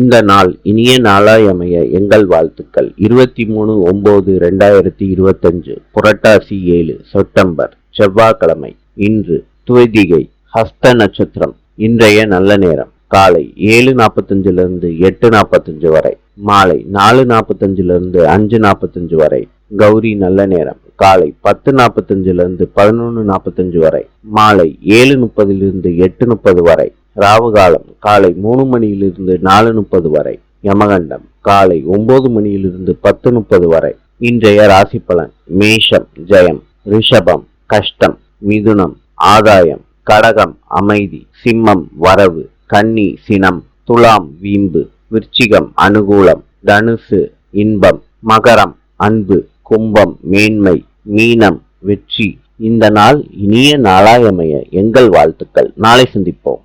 இந்த நாள் இனிய நாளாயமைய எங்கள் வாழ்த்துக்கள். இருபத்தி மூணு ஒம்பது ரெண்டாயிரத்தி இருபத்தஞ்சு புரட்டாசி ஏழு செப்டம்பர் செவ்வாய்க்கிழமை. இன்று துவதிகை ஹஸ்த நட்சத்திரம். இன்றைய நல்ல நேரம். காலை ஏழு நாற்பத்தஞ்சிலிருந்து எட்டு நாற்பத்தஞ்சு வரை. மாலை நாலு நாற்பத்தஞ்சிலிருந்து அஞ்சு நாற்பத்தஞ்சு வரை. கௌரி நல்ல நேரம். காலை பத்து நாற்பத்தஞ்சிலிருந்து பதினொன்று நாற்பத்தஞ்சு வரை. மாலை ஏழு முப்பதிலிருந்து எட்டு முப்பது வரை. ராவு காலம் காலை மூணு மணியிலிருந்து நாலு முப்பது வரை யமகண்டம் காலை ஒன்பது மணியிலிருந்து பத்து முப்பது வரை இன்றைய ராசி பலன் மேஷம் ஜெயம் ரிஷபம் கஷ்டம் மிதுனம் ஆதாயம் கடகம் அமைதி சிம்மம் வரவு கன்னி சினம் துலாம் வீம்பு விருச்சிகம் அனுகூலம் தனுசு இன்பம் மகரம் அன்பு கும்பம் மேன்மை மீனம் வெற்றி. இந்த நாள் இனிய நாளாயமைய எங்கள் வாழ்த்துக்கள். நாளை சந்திப்போம்.